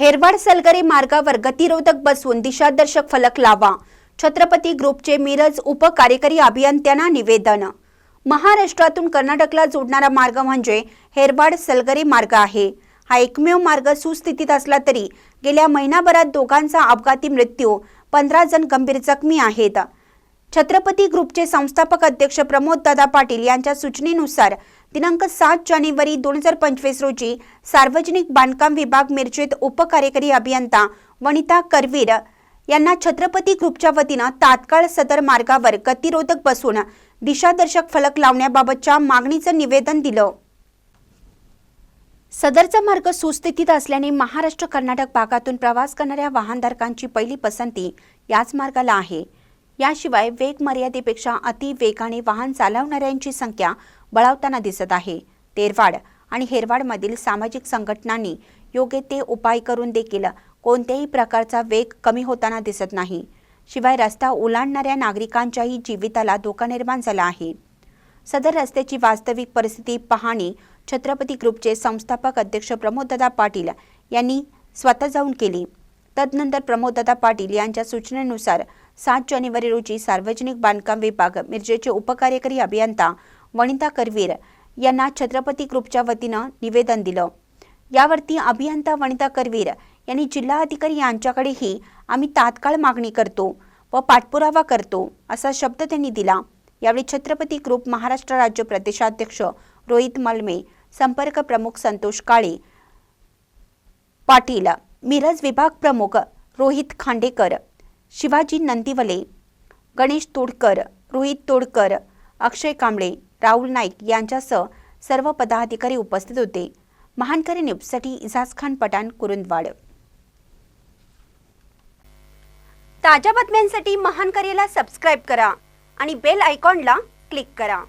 हेरवाड सलगरे मार्गावर गतिरोधक बसवून दिशादर्शक फलक लावा. छत्रपती ग्रुपचे मिरज उपकार्यकारी अभियंत्यांना निवेदन. महाराष्ट्रातून कर्नाटकला जोडणारा मार्ग म्हणजे हेरवाड सलगरे मार्ग आहे. हा एकमेव मार्ग सुस्थितीत असला तरी गेल्या महिनाभरात दोघांचा अपघाती मृत्यू पंधरा जण गंभीर जखमी आहेत. छत्रपती ग्रुपचे संस्थापक अध्यक्ष प्रमोद दादा पाटील यांच्या सूचनेनुसार दिनांक सात जानेवारी दोन हजार पंचवीस रोजी सार्वजनिक बांधकाम विभाग मिरजेत उपकार्यकारी अभियंता वनिता करवीर यांना छत्रपती ग्रुपच्या वतीनं तात्काळ सदर मार्गावर गतिरोधक बसून दिशादर्शक फलक लावण्याबाबतच्या मागणीचं निवेदन दिलं. सदरचा मार्ग सुस्थितीत असल्याने महाराष्ट्र कर्नाटक भागातून प्रवास करणाऱ्या वाहनधारकांची पहिली पसंती याच मार्गाला आहे. याशिवाय वेग मर्यादेपेक्षा अति वेगाने वाहन चालवणाऱ्यांची संख्या बळावताना दिसत आहे. तेरवाड आणि हेरवाडमधील सामाजिक संघटनांनी योग्य ते उपाय करून देखील कोणत्याही प्रकारचा वेग कमी होताना दिसत नाही. शिवाय रस्ता ओलांडणाऱ्या नागरिकांच्याही जीविताला धोका निर्माण झाला आहे. सदर रस्त्याची वास्तविक परिस्थिती पाहणी छत्रपती ग्रुपचे संस्थापक अध्यक्ष प्रमोददादा पाटील यांनी स्वतः जाऊन केली. तदनंतर प्रमोददादा पाटील यांच्या सूचनेनुसार सात जानेवारी रोजी सार्वजनिक बांधकाम विभाग मिरजेचे उपकार्यकारी अभियंता वनिता करवीर यांना छत्रपती ग्रुपच्या वतीनं निवेदन दिलं. यावरती अभियंता वनिता करवीर यांनी जिल्हाधिकारी यांच्याकडेही आम्ही तात्काळ मागणी करतो व पाठपुरावा करतो असा शब्द त्यांनी दिला. यावेळी छत्रपती ग्रुप महाराष्ट्र राज्य प्रदेशाध्यक्ष रोहित मलमे संपर्क प्रमुख संतोष काळे पाटील मिरज विभाग प्रमुख रोहित खांडेकर शिवाजी नंदिवले गणेश तोडकर रोहित तोडकर अक्षय कांबळे राहुल नाईक यांच्यासह सर्व पदाधिकारी उपस्थित होते. महानकरी न्यूजसाठी इजाज खान पठाण कुरुंदवाड. ताज्या बातम्यांसाठी महानकरीला सबस्क्राईब करा आणि बेल आयकॉनला क्लिक करा.